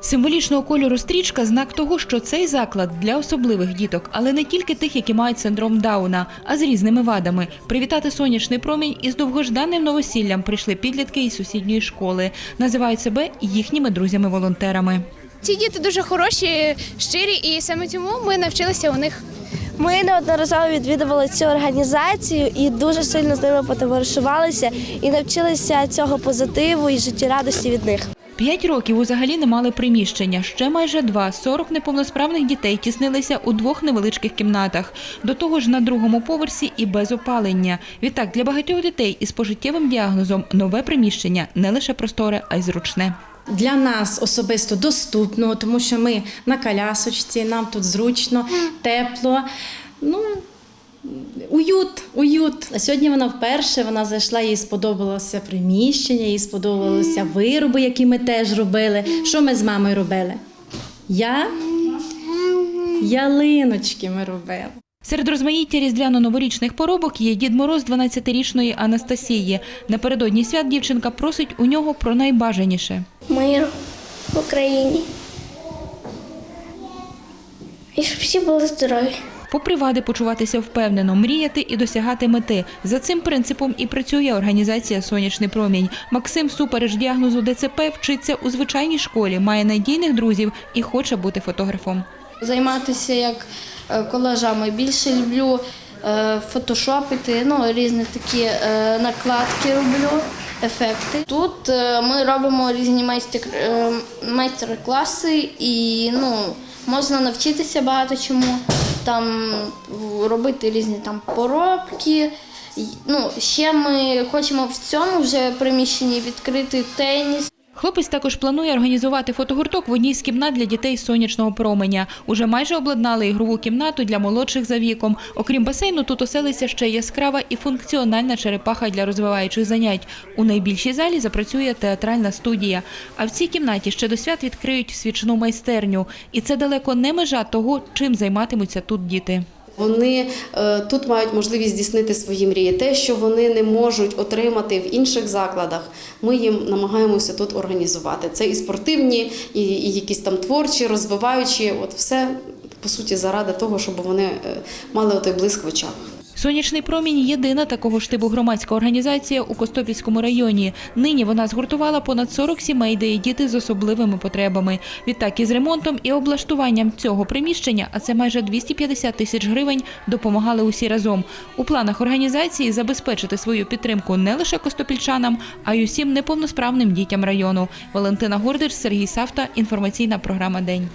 Символічного кольору стрічка знак того, що цей заклад для особливих діток, але не тільки тих, які мають синдром Дауна, а з різними вадами. Привітати сонячний промінь із довгожданним новосіллям прийшли підлітки із сусідньої школи. Називають себе їхніми друзями-волонтерами. Ці діти дуже хороші, щирі, і саме тому ми навчилися у них. Ми неодноразово відвідували цю організацію і дуже сильно з ними потоваришувалися і навчилися цього позитиву і життєрадості від них. П'ять років узагалі не мали приміщення. Ще майже два. 40 неповносправних дітей тіснилися у двох невеличких кімнатах. До того ж на другому поверсі і без опалення. Відтак для багатьох дітей із пожиттєвим діагнозом нове приміщення не лише просторе, а й зручне. Для нас особисто доступно, тому що ми на колясочці, нам тут зручно, тепло. Ну, уют, уют. А сьогодні вона вперше вона зайшла, їй сподобалося приміщення, їй сподобалися вироби, які ми теж робили. Що ми з мамою робили? Я ялиночки ми робили. Серед розмаїття різдвяно-новорічних поробок є Дід Мороз 12-річної Анастасії. Напередодні свят дівчинка просить у нього про найбажаніше. миру в Україні. І щоб всі були здорові. Попри вади почуватися впевнено, мріяти і досягати мети. За цим принципом і працює організація Сонячний промінь. Максим, супереч діагнозу ДЦП, вчиться у звичайній школі, має надійних друзів і хоче бути фотографом. Займатися як е, колажами. Більше люблю е, фотошопити, ну, різні такі е, накладки роблю, ефекти. Тут ми робимо різні майстер, майстер-класи і ну, можна навчитися багато чому, там робити різні там поробки. Ну, ще ми хочемо в цьому вже приміщенні відкрити теніс. Хлопець також планує організувати фотогурток в одній з кімнат для дітей з сонячного променя. Уже майже обладнали ігрову кімнату для молодших за віком. Окрім басейну, тут оселиться ще яскрава і функціональна черепаха для розвиваючих занять. У найбільшій залі запрацює театральна студія. А в цій кімнаті ще до свят відкриють свічну майстерню. І це далеко не межа того, чим займатимуться тут діти. Вони е, тут мають можливість здійснити свої мрії. Те, що вони не можуть отримати в інших закладах, ми їм намагаємося тут організувати. Це і спортивні, і, і якісь там творчі, розвиваючі. От все по суті заради того, щоб вони е, мали той блиск в очах. Сонячний промінь єдина такого штибу громадська організація у Костопільському районі. Нині вона згуртувала понад 40 сімей, де є діти з особливими потребами. Відтак із ремонтом і облаштуванням цього приміщення, а це майже 250 тисяч гривень, допомагали усі разом. У планах організації забезпечити свою підтримку не лише костопільчанам, а й усім неповносправним дітям району. Валентина Гордич, Сергій Савта. Інформаційна програма День.